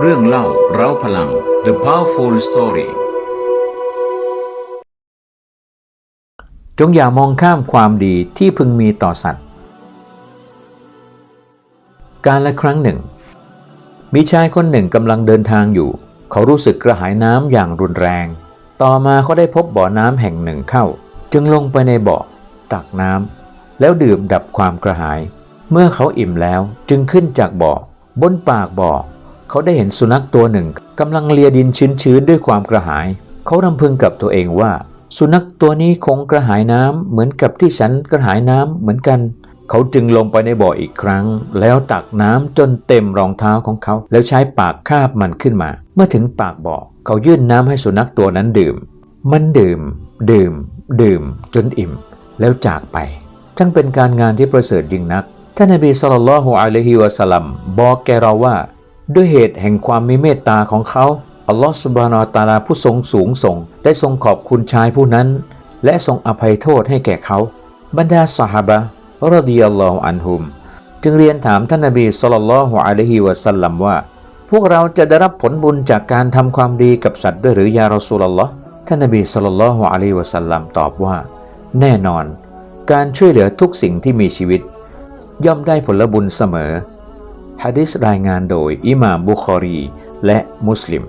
เรื่องเล่าเร้าพลัง The Powerful Story จงอย่ามองข้ามความดีที่พึงมีต่อสัตว์ การละครั้งหนึ่ง มีชายคนหนึ่งกำลังเดินทางอยู่ เขารู้สึกกระหายน้ำอย่างรุนแรง ต่อมาเขาได้พบบ่อน้ำแห่งหนึ่งเข้า จึงลงไปในบ่อตักน้ำแล้วดื่มดับความกระหาย เมื่อเขาอิ่มแล้วจึงขึ้นจากบ่อบนปากบ่อ เขาได้เห็นสุนัขตัวหนึ่งกำลังเลียดินชื้นๆด้วยความกระหาย เขารำพึงกับตัวเองว่า สุนัขตัวนี้คงกระหายน้ำเหมือนกับที่ฉันกระหายน้ำเหมือนกัน เขาจึงลงไปในบ่ออีกครั้ง แล้วตักน้ำจนเต็มรองเท้าของเขา แล้วใช้ปากคาบมันขึ้นมา เมื่อถึงปากบ่อ เขายื่นน้ำให้สุนัขตัวนั้นดื่ม มันดื่ม ดื่ม ดื่ม จนอิ่ม แล้วจากไปช่างเป็นการงานที่ประเสริฐยิ่งนักท่านนบีสุลต่านละฮ์อะลัยฮิวะสัลลัมบอกแกเราว่า ด้วยเหตุแห่งความมีเมตตาของเขา อัลลอฮฺสุบานาอัลตาลาผู้ทรงสูงส่ง ได้ทรงขอบคุณชายผู้นั้น และทรงอภัยโทษให้แก่เขา บรรดาสหาบะรดิยัลลอฮุอันฮุม จึงเรียนถามท่านนบีสุลต่านละฮ์อะลัยฮิวะสัลลัมว่า พวกเราจะได้รับผลบุญจากการทำความดีกับสัตว์ด้วยหรือยารอสูลลอฮ์ท่านนบีสุลต่านละฮ์อะลัยฮิวะสัลลัมตอบว่า แน่นอน การช่วยเหลือทุกสิ่งที่มีชีวิต ย่อมได้ผลบุญเสมอ ฮะดิษรายงานโดยอิหม่ามบุคอรี และมุสลิม